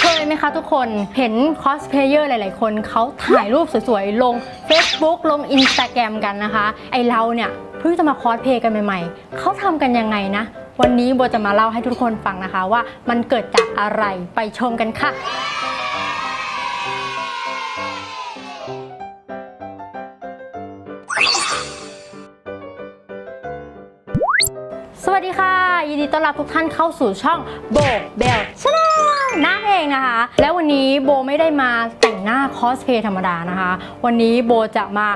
เคยไหมคะทุกคนเห็นคอสเพลเยอร์หลายๆ คนเขาถ่ายรูปสวยๆ ลง Facebook ลง Instagram กันนะคะ ไอเราเนี่ยเพิ่งจะมาคอสเพลย์กันใหม่ๆ เขาทำกันยังไงนะ วันนี้โบจะมาเล่าให้ทุกคนฟังนะคะว่ามันเกิดจากอะไรไปชมกันค่ะ สวัสดีค่ะ ยินดีต้อนรับทุกท่านเข้าสู่ช่องโบเบลชาแนลนั่นเองนะคะ แล้ววันนี้โบไม่ได้มาแต่งหน้าคอสเพลย์ธรรมดานะคะ วันนี้โบจะมา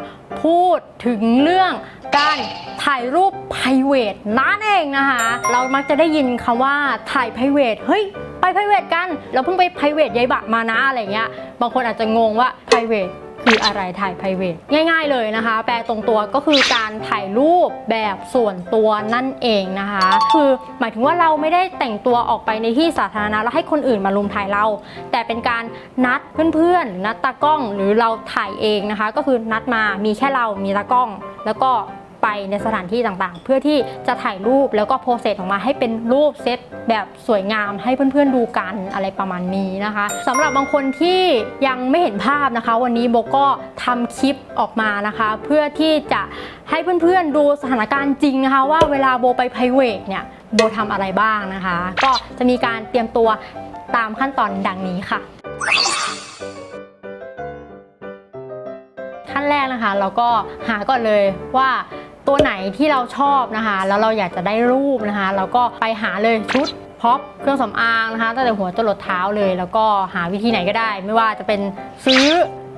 พูดถึงเรื่องการถ่ายรูป p r i v a t นั่นเองนะคะ เรามักจะได้ยินคำว่าถ่าย p r i v a t เฮ้ยไป p r i v a t กัน เราเพิ่งไป p r i v a t ยายบะมานะอะไรเงี้ยบางคนอาจจะงงว่า p r i v a t คืออะไรถ่าย p r i v a t ง่าย ๆเลยนะคะ แปลตรงตัวก็คือการถ่ายรูปแบบส่วนตัวนั่นเองนะคะ คือหมายถึงว่าเราไม่ได้แต่งตัวออกไปในที่สาธารณะแล้วให้คนอื่นมาลุมถ่ายเรา แต่เป็นการนัดเพื่อนๆนัดตากล้องหรือเราถ่ายเองนะคะ ก็คือนัดมามีแค่เรามีตากล้อง แล้วก็ ไปในสถานที่ต่างๆ เพื่อที่จะถ่ายรูปแล้วก็โพสเซสออกมาให้เป็นรูปเซตแบบสวยงามให้เพื่อนๆดูกันอะไรประมาณนี้นะคะสำหรับบางคนที่ยังไม่เห็นภาพนะคะ วันนี้โบก็ทำคลิปออกมานะคะ เพื่อที่จะให้เพื่อนๆดูสถานการณ์จริงนะคะ ว่าเวลาโบไป p r i v a t เนี่ยโบทำอะไรบ้างนะคะ ก็จะมีการเตรียมตัวตามขั้นตอนดังนี้ค่ะ ขั้นแรกนะคะ เราก็หาก่อนเลยว่า ตัวไหนที่เราชอบนะคะ แล้วเราอยากจะได้รูปนะคะ เราก็ไปหาเลยชุดพร็อพเครื่องสำอางนะคะตั้งแต่หัวจรดเท้าเลย แล้วก็หาวิธีไหนก็ได้ ไม่ว่าจะเป็นซื้อ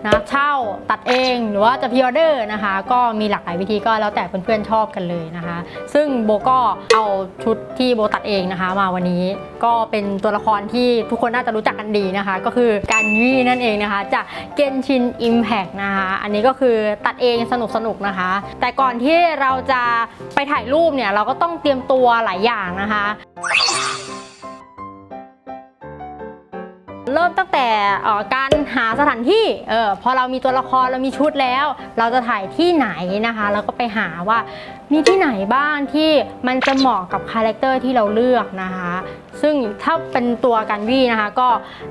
นะเช่าตัดเองหรือว่าจะพิออเดอร์นะคะ ก็มีหลากหลายวิธีก็แล้วแต่เพื่อนๆชอบกันเลยนะคะ ซึ่งโบก็เอาชุดที่โบตัดเองนะคะ มาวันนี้ก็เป็นตัวละครที่ทุกคนน่าจะรู้จักกันดีนะคะ ก็คือการยี่นั่นเองนะคะ จากเกนชินอิมแพกนะคะ อันนี้ก็คือตัดเองสนุกๆนะคะ แต่ก่อนที่เราจะไปถ่ายรูปเนี่ยเราก็ต้องเตรียมตัวหลายอย่างนะคะ เริ่มตั้งแต่การหาสถานที่เออพอเรามีตัวละครเรามีชุดแล้ว เราจะถ่ายที่ไหนนะคะเราก็ไปหาว่ามีที่ไหนบ้างที่มันจะเหมาะกับคาแรคเตอร์ที่เราเลือกนะคะ ซึ่งถ้าเป็นตัวกันวี่นะคะ ก็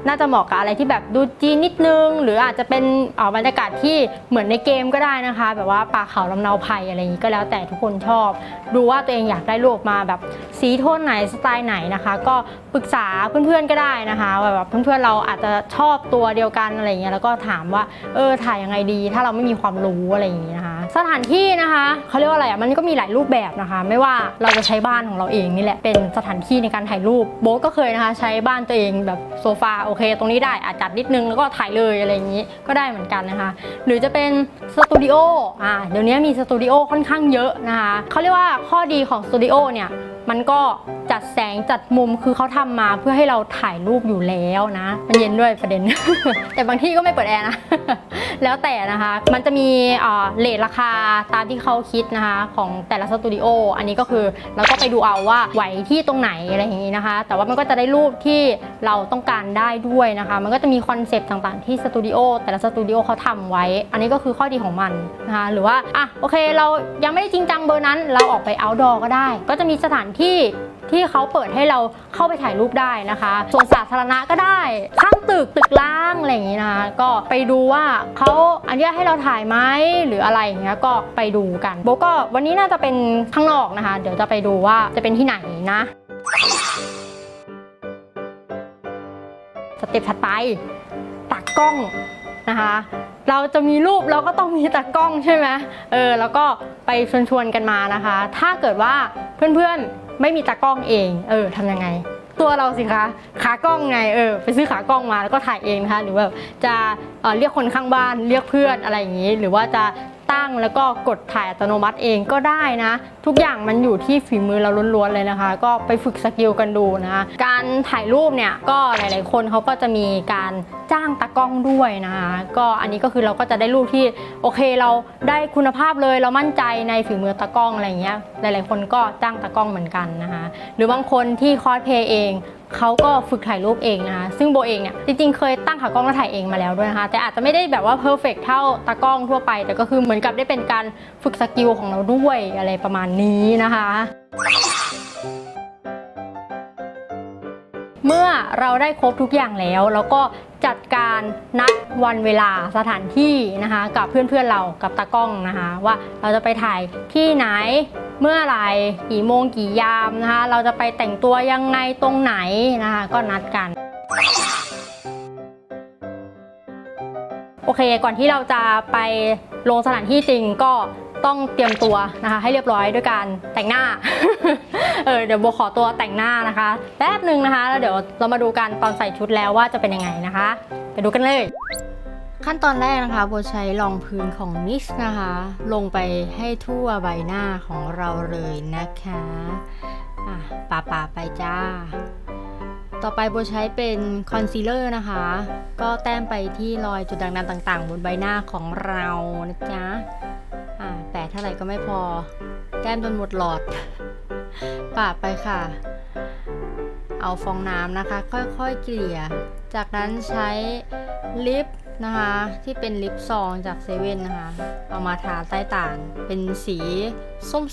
น่าจะเหมาะกับอะไรที่แบบดูจีนนิดนึง หรืออาจจะเป็นอ่อบรรยากาศที่เหมือนในเกมก็ได้นะคะ แบบว่าป่าเขาลำเนาไผ่อะไรอย่างนี้ก็แล้วแต่ทุกคนชอบ ดูว่าตัวเองอยากได้รูปมาแบบสีโทนไหนสไตล์ไหนนะคะ ก็ปรึกษาเพื่อนๆก็ได้นะคะว่าแบบเพื่อนๆเราอาจจะชอบตัวเดียวกันอะไรเงี้ยแล้วก็ถามว่าเออถ่ายยังไงดี ถ้าเราไม่มีความรู้อะไรอย่างงี้นะคะ สถานที่นะคะเขาเรียกว่าอะไรอะมันก็มีหลายรูปแบบนะคะ ไม่ว่าเราจะใช้บ้านของเราเองนี่แหละเป็นสถานที่ในการถ่ายรูปโบ๊ทก็เคยนะคะ ใช้บ้านตัวเองแบบโซฟาโอเค ตรงนี้ได้อาจจัดนิดนึงแล้วก็ถ่ายเลยอะไรอย่างนี้ก็ได้เหมือนกันนะคะ หรือจะเป็นสตูดิโออ่าเดี๋ยวนี้มีสตูดิโอค่อนข้างเยอะนะคะเขาเรียกว่าข้อดีของสตูดิโอเนี่ย มันก็จัดแสงจัดมุมคือเขาทำมาเพื่อให้เราถ่ายรูปอยู่แล้วนะมันเย็นด้วยประเด็น แต่บางที่ก็ไม่เปิดแอร์นะ แล้วแต่นะคะ มันจะมีเอ่อเลทราคาตามที่เขาคิดนะคะของแต่ละสตูดิโออันนี้ก็คือเราก็ไปดูเอาว่าไหวที่ตรงไหนอะไรอย่างนี้นะคะ แต่ว่ามันก็จะได้รูปที่เราต้องการได้ด้วยนะคะ มันก็จะมีคอนเซปต์ต่างๆที่สตูดิโอแต่ละสตูดิโอเขาทำไว้ อันนี้ก็คือข้อดีของมันนะคะหรือว่าอะโอเค เรายังไม่ได้จริงจังเบอร์นั้น เราออกไป outdoor ก็ได้ ก็จะมีสถานที่ที่เขาเปิดให้เราเข้าไปถ่ายรูปได้นะคะส่วนสาธารณะก็ได้ ข้างตึกตึกล่างอะไรอย่างนี้นะคะก็ไปดูว่าเขาอนุญาตให้เราถ่ายไหมหรืออะไรอย่างเงี้ยก็ไปดูกันโบก็วันนี้น่าจะเป็นข้างนอกนะคะ เดี๋ยวจะไปดูว่าจะเป็นที่ไหนนะสเต็ปถัดไปตักกล้องนะคะ เราจะมีรูปเราก็ต้องมีตากล้องใช่ไหมเออแล้วก็ไปชวนๆกันมานะคะ ถ้าเกิดว่าเพื่อนๆ ไม่มีตากล้องเอง เออทำยังไง ตัวเราสิคะขากล้องไงเออไปซื้อขากล้องมาแล้วก็ถ่ายเองนะคะหรือว่าจะเออเรียกคนข้างบ้านเรียกเพื่อนอะไรอย่างนี้ หรือว่าจะ ตั้ง แล้วก็กดถ่ายอัตโนมัติเองก็ได้นะ ทุกอย่างมันอยู่ที่ฝีมือเราล้วนๆเลยนะคะ ก็ไปฝึกสกิลกันดูนะคะการถ่ายรูปเนี่ยก็หลายๆคนเขาก็จะมีการจ้างตากล้องด้วยนะคะก็อันนี้ก็คือเราก็จะได้รูปที่โอเคเราได้คุณภาพเลยเรามั่นใจในฝีมือตากล้องอะไรเงี้ยหลายๆคนก็จ้างตากล้องเหมือนกันนะคะหรือบางคนที่คอสเพย์เอง เขาก็ฝึกถ่ายรูปเองนะคะ ซึ่งโบเองเนี่ยจริงๆ เคยตั้งขากล้องแล้วถ่ายเองมาแล้วด้วยนะคะ แต่อาจจะไม่ได้แบบว่าเพอร์เฟกเท่าตากล้องทั่วไป แต่ก็คือเหมือนกับได้เป็นการฝึกสกิลของเราด้วยอะไรประมาณนี้นะคะ เมื่อเราได้ครบทุกอย่างแล้ว แล้วก็ จัดการนัดวันเวลาสถานที่นะคะ กับเพื่อนๆเรากับตากล้องนะคะ ว่าเราจะไปถ่ายที่ไหนเมื่อไหร่กี่โมงกี่ยามนะคะ เราจะไปแต่งตัวยังไงตรงไหนนะคะ ก็นัดกันโอเค ก่อนที่เราจะไปลงสถานที่จริงก็ ต้องเตรียมตัวนะคะให้เรียบร้อยด้วยการแต่งหน้า เออเดี๋ยวโบขอตัวแต่งหน้านะคะ แป๊บหนึ่งนะคะ แล้วเดี๋ยวเรามาดูกันตอนใส่ชุดแล้วว่าจะเป็นยังไงนะคะ ไปดูกันเลย ขั้นตอนแรกนะคะโบใช้รองพื้นของ NYX นะคะ ลงไปให้ทั่วใบหน้าของเราเลยนะคะอะปาปาไปจ้า ต่อไปโบใช้เป็นคอนซีลเลอร์นะคะ ก็แต้มไปที่รอยจุดด่างดำต่างๆ บนใบหน้าของเรานะจ๊ะ ท่าไหร่ก็ไม่พอ แต้มจนหมดหลอดปาดไปค่ะ เอาฟองน้ำนะคะ ค่อยๆเกลี่ย จากนั้นใช้ลิปนะคะ ที่เป็นลิปซองจากเซเว่นนะคะ เอามาทาใต้ตาเป็นสี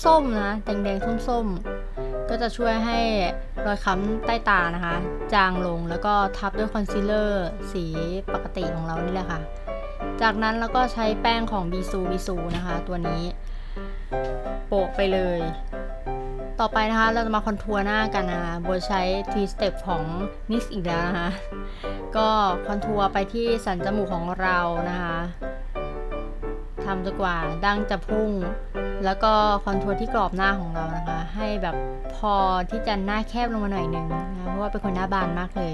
ส้มๆนะแดงๆส้มๆ ก็จะช่วยให้รอยค้ำใต้ตานะคะ จางลงแล้วก็ทับด้วยคอนซีลเลอร์สีปกติของเรานี่แหละค่ะ จากนั้นเราก็ใช้แป้งของบีซูบีซูนะคะ ตัวนี้ โปะไปเลย ต่อไปนะคะเราจะมาคอนทัวร์หน้ากันนะคะโบใช้ T step ของ NYX อีกแล้วนะคะ ก็คอนทัวร์ไปที่สันจมูกของเรานะคะทำจนกว่าดั้งจะพุ่ง แล้วก็คอนทัวร์ที่กรอบหน้าของเรานะคะ ให้แบบพอที่จะหน้าแคบลงมาหน่อยนึงนะคะเพราะว่าเป็นคนหน้าบานมากเลย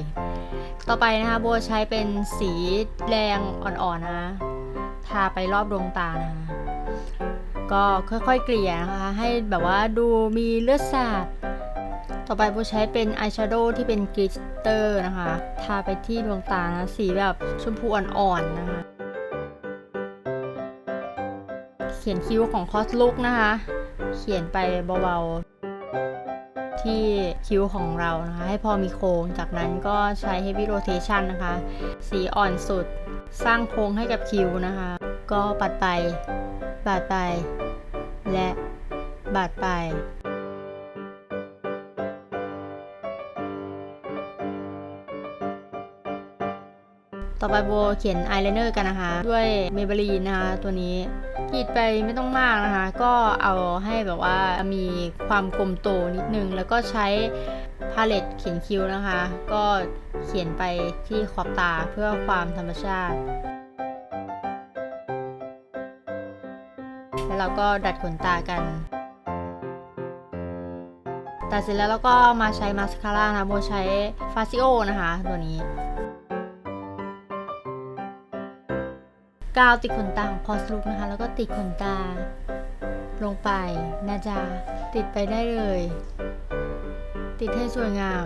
ต่อไปนะคะโบใช้เป็นสีแดงอ่อนๆนะทาไปรอบดวงตานะคะ ก็ค่อยๆเกลี่ยนะคะให้แบบว่าดูมีเลือดสาด ต่อไปโบใช้เป็นอายแชโดว์ที่เป็นกลิตเตอร์นะคะ ทาไปที่ดวงตานะสีแบบชมพูอ่อนๆนะคะ เขียนคิ้วของคอสลุกนะคะ เขียนไปเบาๆ ที่คิ้วของเรานะคะ ให้พอมีโค้ง จากนั้นก็ใช้ heavy rotation นะคะ สีอ่อนสุด สร้างโค้งให้กับคิ้วนะคะ ก็ปัดไป บาดไป และบาดไป ต่อไปโบเขียนอายไลเนอร์กันนะคะ ด้วยเมเบลีนนะคะตัวนี้กรีดไปไม่ต้องมากนะคะ ก็เอาให้แบบว่ามีความกลมโตนิดนึง แล้วก็ใช้พาเลตเขียนคิ้วนะคะ ก็เขียนไปที่ขอบตาเพื่อความธรรมชาติ เราก็ดัดขนตากันตัดเสร็จแล้วเราก็มาใช้มาสคาร่านะโบใช้ฟาซิโอนะคะ ตัวนี้ กาวติดขนตาของคอสลุกนะคะ แล้วก็ติดขนตา ลงไปนะจ๊ะติดไปได้เลย ติดให้สวยงาม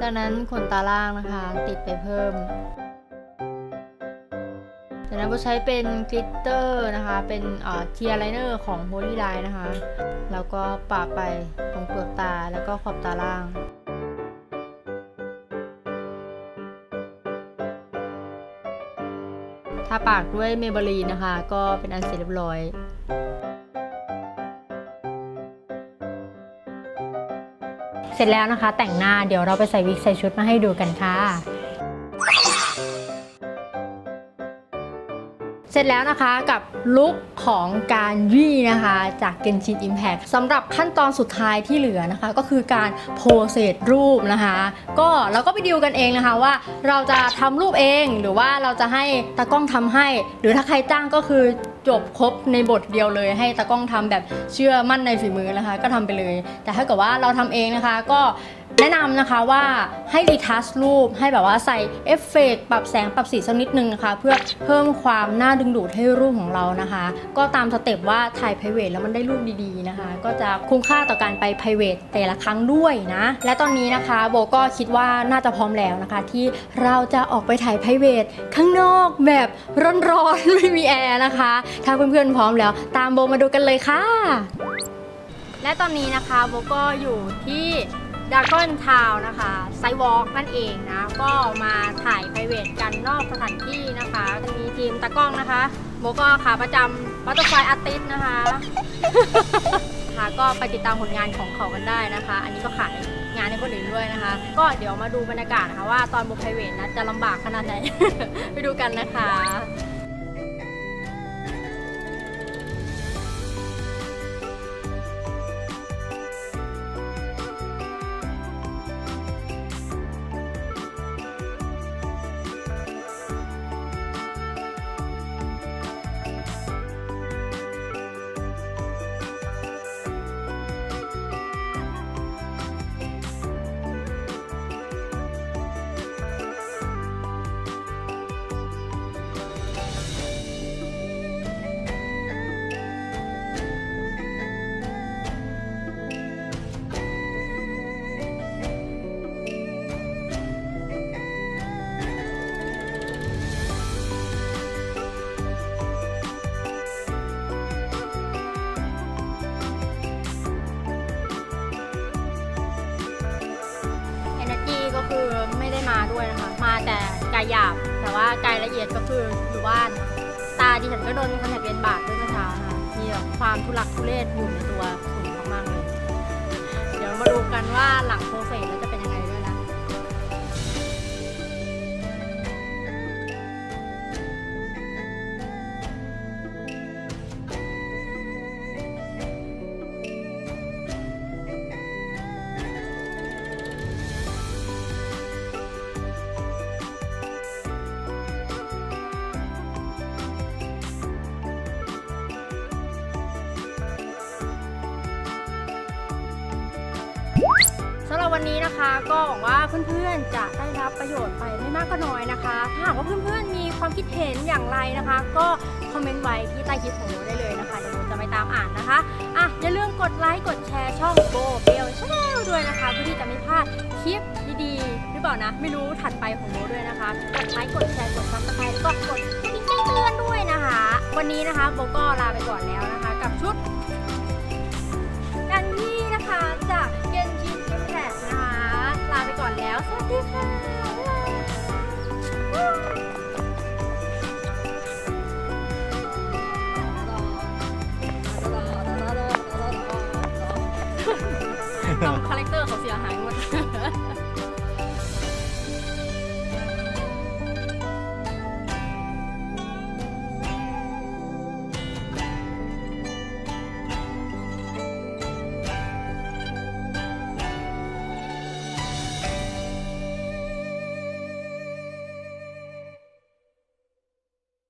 จากนั้นขนตาล่างนะคะ ติดไปเพิ่ม จากนั้นก็ใช้เป็นกลิตเตอร์นะคะ เป็นเทียร์ไลเนอร์ของโ o ลีไลน์นะคะ แล้วก็ปาไปตรงเปลือกตาแล้วก็ขอบตาล่างทาปากด้วยเมเบลีนนะคะ ก็เป็นอันเสร็จเรียบร้อยเสร็จแล้วนะคะแต่งหน้าเดี๋ยวเราไปใส่วิกใส่ชุดมาให้ดูกันค่ะ เสร็จแล้วนะคะกับลุคของการยี่นะคะจาก Genshin Impact สำหรับขั้นตอนสุดท้ายที่เหลือนะคะ ก็คือการโพสเซตรูปนะคะ ก็เราก็ไปดิวกันเองนะคะว่าเราจะทำรูปเองหรือว่าเราจะให้ตากล้องทำให้ หรือถ้าใครจ้างก็คือจบครบในบทเดียวเลย ให้ตากล้องทำแบบเชื่อมั่นในฝีมือนะคะ ก็ทำไปเลย แต่ถ้าเกิดว่าเราทำเองนะคะ ก็ แนะนำนะคะว่าให้รีทัชรูปให้แบบว่าใส่เอฟเฟกต์ปรับแสงปรับสีสักนิดนึงนะคะ เพื่อเพิ่มความน่าดึงดูดให้รูปของเรานะคะ ก็ตามสเต็ปว่าถ่าย p r i v a t แล้วมันได้รูปดีๆนะคะ ก็จะคุ้มค่าต่อการไป p r i v a t แต่ละครั้งด้วยนะ และตอนนี้นะคะโบก็คิดว่าน่าจะพร้อมแล้วนะคะ ที่เราจะออกไปถ่าย p r i v a t ข้างนอกแบบร้อนๆไม่มีแอร์นะคะ ถ้าเพื่อนๆพร้อมแล้ว ตามโบมาดูกันเลยค่ะและตอนนี้นะคะโบก็อยู่ที่ ดากอนทาวนะคะไซวอล์กนั่นเองนะ ก็มาถ่ายไพรเวทกันนอกสถานที่นะคะมีทีมตากล้องนะคะโบก็ขาประจำบัตเตอร์ไฟอาร์ติสนะคะทก็ไปติดตามผลงานของเขากันได้นะคะ อันนี้ก็ขายงานให้คนอื่นด้วยนะคะ ก็เดี๋ยวมาดูบรรยากาศนะคะว่าตอนบุกไพรเวทนะจะลำบากขนาดไหน ไปดูกันนะคะ แต่กายหยาบ แต่ว่ากายละเอียดก็คืออยู่บ้าน ตาดิฉันก็โดนคอนแทคเลนส์บาดด้วยเมื่อเช้านะคะมีแบบความทุลักทุเลศอยู่ในตัวสูงมากๆเลย เดี๋ยวมาดูกันว่าหลังโปรเซส วันนี้นะคะ ก็หวังว่าเพื่อนๆจะได้รับประโยชน์ไปไม่มากก็น้อยนะคะ ถ้าหากว่าเพื่อนๆมีความคิดเห็นอย่างไรนะคะ ก็คอมเมนต์ไว้ที่ใต้คลิปของโมได้เลยนะคะเดี๋ยวโมจะไปตามอ่านนะคะอะอย่าลืมกดไลค์กดแชร์ช่องโบเบลชาแนลด้วยนะคะเพื่อที่จะไม่พลาดคลิปดีๆหรือเปล่านะ ไม่รู้ถัดไปของโมด้วยนะคะกดไลค์กดแชร์กดซับสไครต์แล้วก็กดกระดิ่งแจ้งเตือนด้วยนะคะ วันนี้นะคะโบก็ลาไปก่อนแล้วนะคะ กับชุด อนแล้ว สวัสดีค่ะบ๊ายบายทำคาแรคเตอร์เขาเสียหายหมด